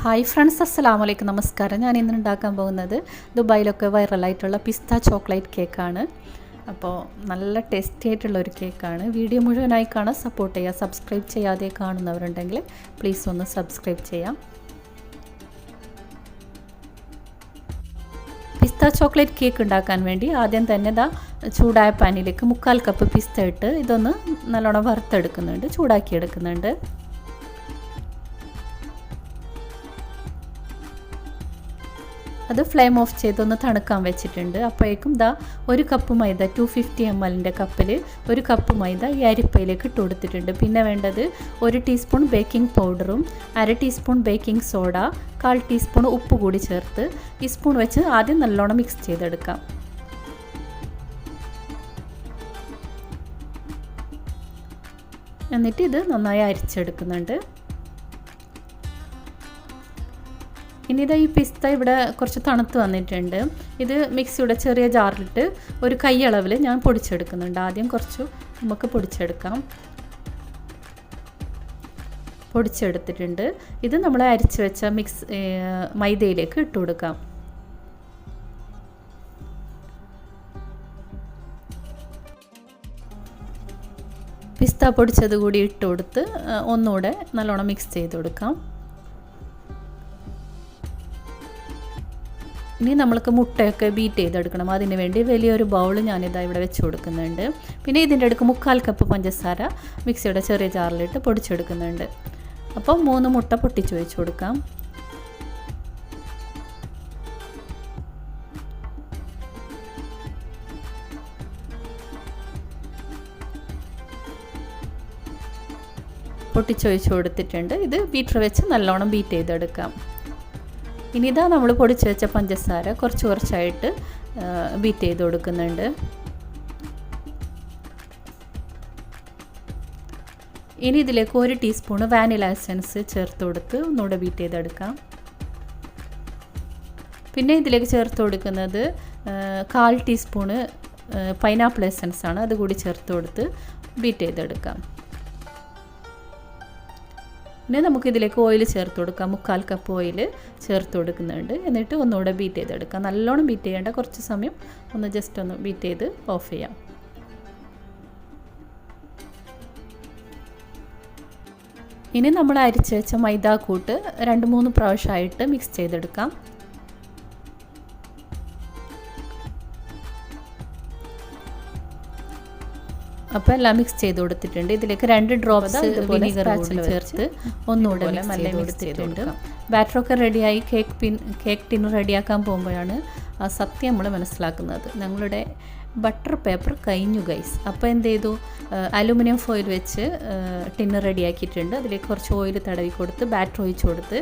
Hi friends അസ്സലാമു അലൈക്കും നമസ്കാരം ഞാൻ ഇന്ന് ഉണ്ടാക്കാൻ പോകുന്നത് ദുബായിലൊക്കെ വൈറലായിട്ടുള്ള പിസ്ത ചോക്ലേറ്റ് കേക്കാണ്. അപ്പോൾ നല്ല ടേസ്റ്റി ആയിട്ടുള്ള ഒരു കേക്കാണ്. വീഡിയോ മുഴുവനായി കാണാൻ സപ്പോർട്ട് ചെയ്യുക. സബ്സ്ക്രൈബ് ചെയ്യാതെ കാണുന്നവരുണ്ടെങ്കിൽ പ്ലീസ് ഒന്ന് സബ്സ്ക്രൈബ് ചെയ്യാം. പിസ്ത ചോക്ലേറ്റ് കേക്ക് ഉണ്ടാക്കാൻ വേണ്ടി ആദ്യം തന്നെ ഇതാ ചൂടായ പാനിലേക്ക് മുക്കാൽ കപ്പ് പിസ്ത ഇട്ട് ഇതൊന്ന് നല്ലോണം വറുത്തെടുക്കുന്നുണ്ട് ചൂടാക്കി അത് ഫ്ലെയിം ഓഫ് ചെയ്തൊന്ന് തണുക്കാൻ വെച്ചിട്ടുണ്ട്. അപ്പോഴേക്കും ദാ ഒരു കപ്പ് മൈദ ടു ഫിഫ്റ്റി എം എല്ലിന്റെ കപ്പിൽ ഒരു കപ്പ് മൈദ ഈ അരിപ്പയിലേക്ക് ഇട്ട് കൊടുത്തിട്ടുണ്ട്. പിന്നെ വേണ്ടത് ഒരു ടീസ്പൂൺ ബേക്കിംഗ് പൗഡറും അര ടീസ്പൂൺ ബേക്കിംഗ് സോഡ കാൽ ടീസ്പൂൺ ഉപ്പ് കൂടി ചേർത്ത് ഈ സ്പൂൺ വെച്ച് ആദ്യം നല്ലോണം മിക്സ് ചെയ്തെടുക്കാം. എന്നിട്ട് ഇത് നന്നായി അരിച്ചെടുക്കുന്നുണ്ട്. ഇനി ഇതാ ഈ പിസ്ത ഇവിടെ കുറച്ച് തണുത്ത് വന്നിട്ടുണ്ട്. ഇത് മിക്സിയുടെ ചെറിയ ജാറിലിട്ട് ഒരു കൈയളവിൽ ഞാൻ പൊടിച്ചെടുക്കുന്നുണ്ട്. ആദ്യം കുറച്ച് നമുക്ക് പൊടിച്ചെടുക്കാം. പൊടിച്ചെടുത്തിട്ടുണ്ട്. ഇത് നമ്മൾ അരിച്ച് വെച്ച മിക്സ് മൈദയിലേക്ക് ഇട്ട് കൊടുക്കാം. പിസ്ത പൊടിച്ചത് കൂടി ഇട്ട് കൊടുത്ത് ഒന്നുകൂടെ നല്ലോണം മിക്സ് ചെയ്ത് കൊടുക്കാം. ഇനി നമ്മൾക്ക് മുട്ടയൊക്കെ ബീറ്റ് ചെയ്തെടുക്കണം. അതിന് വേണ്ടി വലിയൊരു ബൗൾ ഞാനിതാ ഇവിടെ വെച്ച് കൊടുക്കുന്നുണ്ട്. പിന്നെ ഇതിന്റെ അടുക്ക് മുക്കാൽ കപ്പ് പഞ്ചസാര മിക്സിയുടെ ചെറിയ ജാറിലിട്ട് പൊടിച്ചെടുക്കുന്നുണ്ട്. അപ്പം മൂന്ന് മുട്ട പൊട്ടിച്ച് വെച്ച് കൊടുക്കാം. പൊട്ടിച്ചൊഴിച്ച് കൊടുത്തിട്ടുണ്ട്. ഇത് ബീറ്റർ വെച്ച് നല്ലോണം ബീറ്റ് ചെയ്തെടുക്കാം. ഇനി ഇതാ നമ്മൾ പൊടിച്ച് വെച്ച പഞ്ചസാര കുറച്ച് കുറച്ചായിട്ട് ബീറ്റ് ചെയ്ത് കൊടുക്കുന്നുണ്ട്. ഇനി ഇതിലേക്ക് ഒരു ടീസ്പൂണ് വാനില എസൻസ് ചേർത്ത് കൊടുത്ത് ഒന്നുകൂടെ ബീറ്റ് ചെയ്തെടുക്കാം. പിന്നെ ഇതിലേക്ക് ചേർത്ത് കൊടുക്കുന്നത് കാൽ ടീസ്പൂണ് പൈനാപ്പിൾ എസൻസ് ആണ്. അതുകൂടി ചേർത്ത് കൊടുത്ത് ബീറ്റ് ചെയ്തെടുക്കാം. പിന്നെ നമുക്ക് ഇതിലേക്ക് ഓയിൽ ചേർത്ത് കൊടുക്കാം. മുക്കാൽ കപ്പ് ഓയിൽ ചേർത്ത് കൊടുക്കുന്നുണ്ട്. എന്നിട്ട് ഒന്നുകൂടെ ബീറ്റ് ചെയ്തെടുക്കാം. നല്ലോണം ബീറ്റ് ചെയ്യേണ്ട കുറച്ച് സമയം ഒന്ന് ജസ്റ്റ് ഒന്ന് ബീറ്റ് ചെയ്ത് ഓഫ് ചെയ്യാം. ഇനി നമ്മൾ അരിച്ച് വെച്ച മൈദാക്കൂട്ട് രണ്ട് മൂന്ന് പ്രാവശ്യമായിട്ട് മിക്സ് ചെയ്തെടുക്കാം. അപ്പോൾ എല്ലാം മിക്സ് ചെയ്ത് കൊടുത്തിട്ടുണ്ട്. ഇതിലേക്ക് രണ്ട് ഡ്രോപ്സ് വിനീഗർ കൂടി ചേർത്ത് ഒന്നുകൂടെ നല്ല മിക്സ് ചെയ്തിട്ടുണ്ട് ബാറ്ററൊക്കെ റെഡിയായി കേക്ക് പിൻ കേക്ക് ടിന്ന് റെഡിയാക്കാൻ പോകുമ്പോഴാണ് ആ സത്യം നമ്മൾ മനസ്സിലാക്കുന്നത്. ഞങ്ങളുടെ ബട്ടർ പേപ്പർ കഴിഞ്ഞു ഗൈസ് അപ്പോൾ എന്ത് ചെയ്തു? അലുമിനിയം ഫോയിൽ വെച്ച് ടിന്ന് റെഡിയാക്കിയിട്ടുണ്ട് അതിലേക്ക് കുറച്ച് ഓയിൽ തടവി കൊടുത്ത് ബാറ്റർ ഒഴിച്ച് കൊടുത്ത്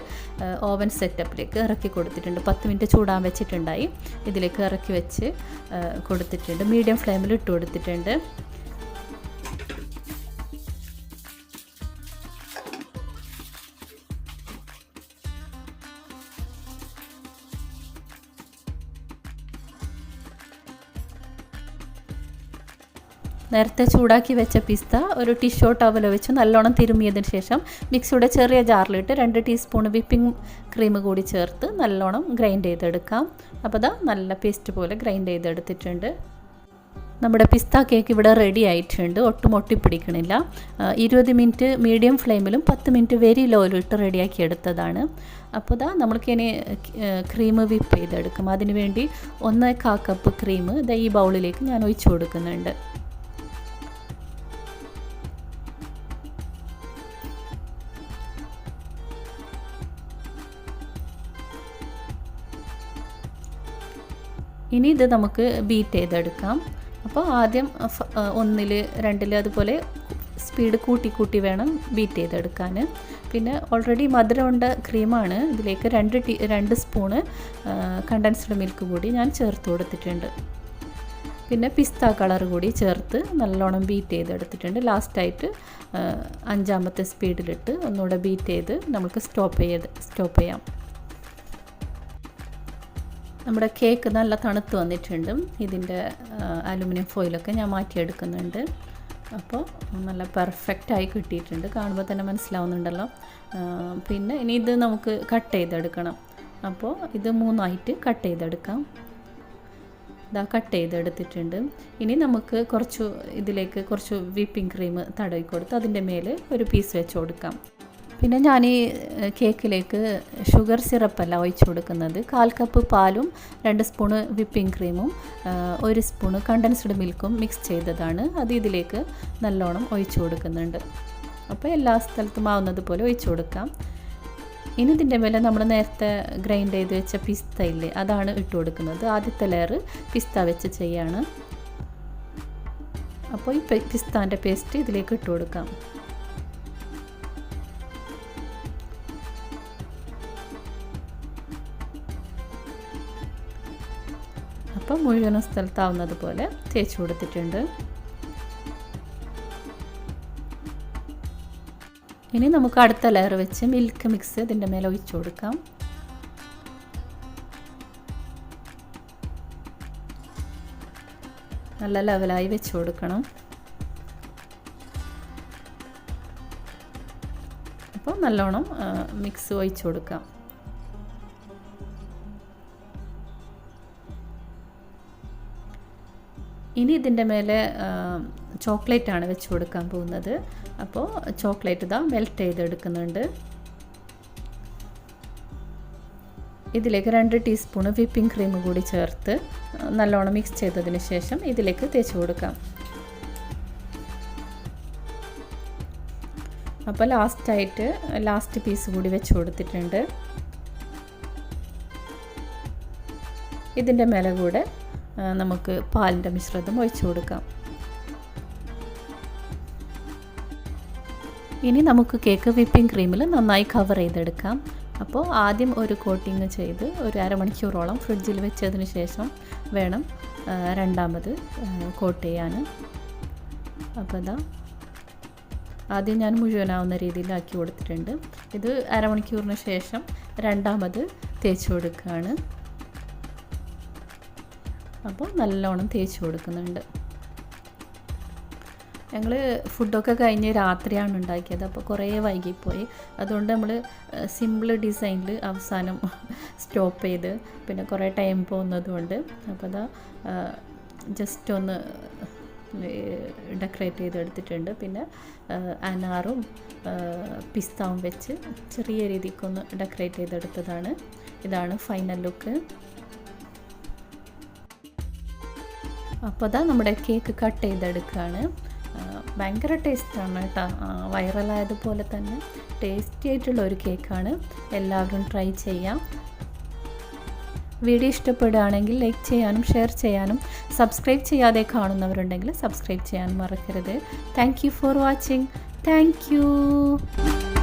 ഓവൻ സെറ്റപ്പിലേക്ക് ഇറക്കി കൊടുത്തിട്ടുണ്ട്. പത്ത് മിനിറ്റ് ചൂടാൻ വെച്ചിട്ടുണ്ടായി. ഇതിലേക്ക് ഇറക്കി വെച്ച് കൊടുത്തിട്ടുണ്ട്. മീഡിയം ഫ്ലെയിമിൽ ഇട്ട് കൊടുത്തിട്ടുണ്ട്. നേരത്തെ ചൂടാക്കി വെച്ച പിസ്ത ഒരു ടിഷ്യൂ ടവൽ വെച്ച് നല്ലോണം തിരുമിയതിന് ശേഷം മിക്സിയുടെ ചെറിയ ജാറിലിട്ട് രണ്ട് ടീസ്പൂൺ വിപ്പിംഗ് ക്രീം കൂടി ചേർത്ത് നല്ലോണം ഗ്രൈൻഡ് ചെയ്തെടുക്കാം. അപ്പോൾ ഇതാ നല്ല പേസ്റ്റ് പോലെ ഗ്രൈൻഡ് ചെയ്തെടുത്തിട്ടുണ്ട്. നമ്മുടെ പിസ്ത കേക്ക് ഇവിടെ റെഡി ആയിട്ടുണ്ട്. ഒട്ടും ഒട്ടിപ്പിടിക്കണില്ല. ഇരുപത് മിനിറ്റ് മീഡിയം ഫ്ലെയിമിലും പത്ത് മിനിറ്റ് വെരി ലോയിലിട്ട് റെഡിയാക്കി എടുത്തതാണ്. അപ്പോൾ ഇതാ നമ്മൾക്കിനി ക്രീം വിപ്പ് ചെയ്തെടുക്കും. അതിനുവേണ്ടി ഒന്ന് കാ കപ്പ് ക്രീം ഇതാ ഈ ബൗളിലേക്ക് ഞാൻ ഒഴിച്ചു കൊടുക്കുന്നുണ്ട്. ഇനി ഇത് നമുക്ക് ബീറ്റ് ചെയ്തെടുക്കാം. അപ്പോൾ ആദ്യം ഒന്നിൽ രണ്ടിൽ അതുപോലെ സ്പീഡ് കൂട്ടി കൂട്ടി വേണം ബീറ്റ് ചെയ്തെടുക്കാൻ പിന്നെ ഓൾറെഡി മധുരമുണ്ട ക്രീമാണ് ഇതിലേക്ക് രണ്ട് ടീ രണ്ട് സ്പൂണ് കണ്ടൻസ്ഡ് മിൽക്ക് കൂടി ഞാൻ ചേർത്ത് കൊടുത്തിട്ടുണ്ട്. പിന്നെ പിസ്ത കളർ കൂടി ചേർത്ത് നല്ലോണം ബീറ്റ് ചെയ്തെടുത്തിട്ടുണ്ട്. ലാസ്റ്റായിട്ട് അഞ്ചാമത്തെ സ്പീഡിലിട്ട് ഒന്നുകൂടെ ബീറ്റ് ചെയ്ത് നമുക്ക് സ്റ്റോപ്പ് ചെയ്ത് സ്റ്റോപ്പ് ചെയ്യാം. നമ്മുടെ കേക്ക് നല്ല തണുത്ത് വന്നിട്ടുണ്ട്. ഇതിന്റെ അലുമിനിയം ഫോയിലൊക്കെ ഞാൻ മാറ്റിയെടുക്കുന്നുണ്ട്. അപ്പോൾ നല്ല പെർഫെക്റ്റായി കിട്ടിയിട്ടുണ്ട്. കാണുമ്പോൾ തന്നെ മനസ്സിലാവുന്നുണ്ടല്ലോ. പിന്നെ ഇനി ഇത് നമുക്ക് കട്ട് ചെയ്തെടുക്കണം. അപ്പോൾ ഇത് മൂന്നായിട്ട് കട്ട് ചെയ്തെടുക്കാം. ഇതാ കട്ട് ചെയ്തെടുത്തിട്ടുണ്ട്. ഇനി നമുക്ക് കുറച്ച് ഇതിലേക്ക് കുറച്ച് വിപ്പിംഗ് ക്രീം തടവി കൊടുത്ത് അതിന്റെ മേലെ ഒരു പീസ് വെച്ച് കൊടുക്കാം. പിന്നെ ഞാൻ ഈ കേക്കിലേക്ക് ഷുഗർ സിറപ്പല്ല ഒഴിച്ചു കൊടുക്കുന്നത്. കാൽ കപ്പ് പാലും രണ്ട് സ്പൂണ് വിപ്പിംഗ് ക്രീമും ഒരു സ്പൂണ് കണ്ടൻസ്ഡ് മിൽക്കും മിക്സ് ചെയ്തതാണ്. അത് ഇതിലേക്ക് നല്ലോണം ഒഴിച്ചു കൊടുക്കുന്നുണ്ട്. അപ്പോൾ എല്ലാ സ്ഥലത്തും ആവുന്നത് പോലെ ഒഴിച്ചു കൊടുക്കാം. ഇനി ഇതിന്റെ മേലെ നമ്മൾ നേരത്തെ ഗ്രൈൻഡ് ചെയ്ത് വെച്ച പിസ്ത ഇല്ലേ അതാണ് ഇട്ട് കൊടുക്കുന്നത്. ആദ്യത്തെ ലെയർ പിസ്ത വെച്ച് ചെയ്യാണ്. അപ്പോൾ ഈ പിസ്താന്റെ പേസ്റ്റ് ഇതിലേക്ക് ഇട്ട് കൊടുക്കാം. അപ്പോൾ മുഴുവനും സ്ഥലത്താവുന്നത് പോലെ തേച്ച് കൊടുത്തിട്ടുണ്ട്. ഇനി നമുക്ക് അടുത്ത ലെയർ വെച്ച് മിൽക്ക് മിക്സ് ഇതിന്റെ മേലെ ഒഴിച്ചു കൊടുക്കാം. നല്ല ലെവലായി വെച്ച് കൊടുക്കണം. അപ്പോൾ നല്ലോണം മിക്സ് ഒഴിച്ചു കൊടുക്കാം. ഇനി ഇതിന്റെ മേലെ ചോക്ലേറ്റ് ആണ് വെച്ച് കൊടുക്കാൻ പോകുന്നത്. അപ്പോൾ ചോക്ലേറ്റ് ഇതാ മെൽറ്റ് ചെയ്തെടുക്കുന്നുണ്ട്. ഇതിലേക്ക് രണ്ട് ടീസ്പൂൺ വിപ്പിംഗ് ക്രീം കൂടി ചേർത്ത് നല്ലോണം മിക്സ് ചെയ്തതിന് ശേഷം ഇതിലേക്ക് തേച്ച് കൊടുക്കാം. അപ്പോൾ ലാസ്റ്റായിട്ട് ലാസ്റ്റ് പീസ് കൂടി വെച്ച് കൊടുത്തിട്ടുണ്ട്. ഇതിന്റെ മേലെ കൂടെ നമുക്ക് പാലിന്റെ മിശ്രിതം ഒഴിച്ചു കൊടുക്കാം. ഇനി നമുക്ക് കേക്ക് വിപ്പിംഗ് ക്രീമിൽ നന്നായി കവർ ചെയ്തെടുക്കാം. അപ്പോൾ ആദ്യം ഒരു കോട്ടിങ് ചെയ്ത് ഒരു അരമണിക്കൂറോളം ഫ്രിഡ്ജിൽ വെച്ചതിന് ശേഷം വേണം രണ്ടാമത് കോട്ട് ചെയ്യാൻ. അപ്പോൾ ഇതാ ആദ്യം ഞാൻ മുഴുവനാവുന്ന രീതിയിലാക്കി കൊടുത്തിട്ടുണ്ട്. ഇത് അരമണിക്കൂറിന് ശേഷം രണ്ടാമത് തേച്ച് കൊടുക്കുകയാണ്. അപ്പോൾ നല്ലോണം തേച്ച് കൊടുക്കുന്നുണ്ട്. ഞങ്ങൾ ഫുഡൊക്കെ കഴിഞ്ഞ് രാത്രിയാണ് ഉണ്ടാക്കിയത്. അപ്പോൾ കുറേ വൈകിപ്പോയി. അതുകൊണ്ട് നമ്മൾ സിമ്പിൾ ഡിസൈനിൽ അവസാനം സ്റ്റോപ്പ് ചെയ്ത് പിന്നെ കുറേ ടൈം പോകുന്നതുകൊണ്ട് അപ്പോൾ അതാ ജസ്റ്റ് ഒന്ന് ഡെക്കറേറ്റ് ചെയ്തെടുത്തിട്ടുണ്ട്. പിന്നെ അനാറും പിസ്താവും വെച്ച് ചെറിയ രീതിക്കൊന്ന് ഡെക്കറേറ്റ് ചെയ്തെടുത്തതാണ്. ഇതാണ് ഫൈനൽ ലുക്ക്. അപ്പോൾ അതാ നമ്മുടെ കേക്ക് കട്ട് ചെയ്തെടുക്കുകയാണ് ഭയങ്കര ടേസ്റ്റാണ് കേട്ടോ. വൈറലായതുപോലെ തന്നെ ടേസ്റ്റി ആയിട്ടുള്ള ഒരു കേക്കാണ്. എല്ലാവരും ട്രൈ ചെയ്യാം. വീഡിയോ ഇഷ്ടപ്പെടുകയാണെങ്കിൽ ലൈക്ക് ചെയ്യാനും ഷെയർ ചെയ്യാനും സബ്സ്ക്രൈബ് ചെയ്യാതെ കാണുന്നവരുണ്ടെങ്കിൽ സബ്സ്ക്രൈബ് ചെയ്യാനും മറക്കരുത്. Thank for watching. താങ്ക്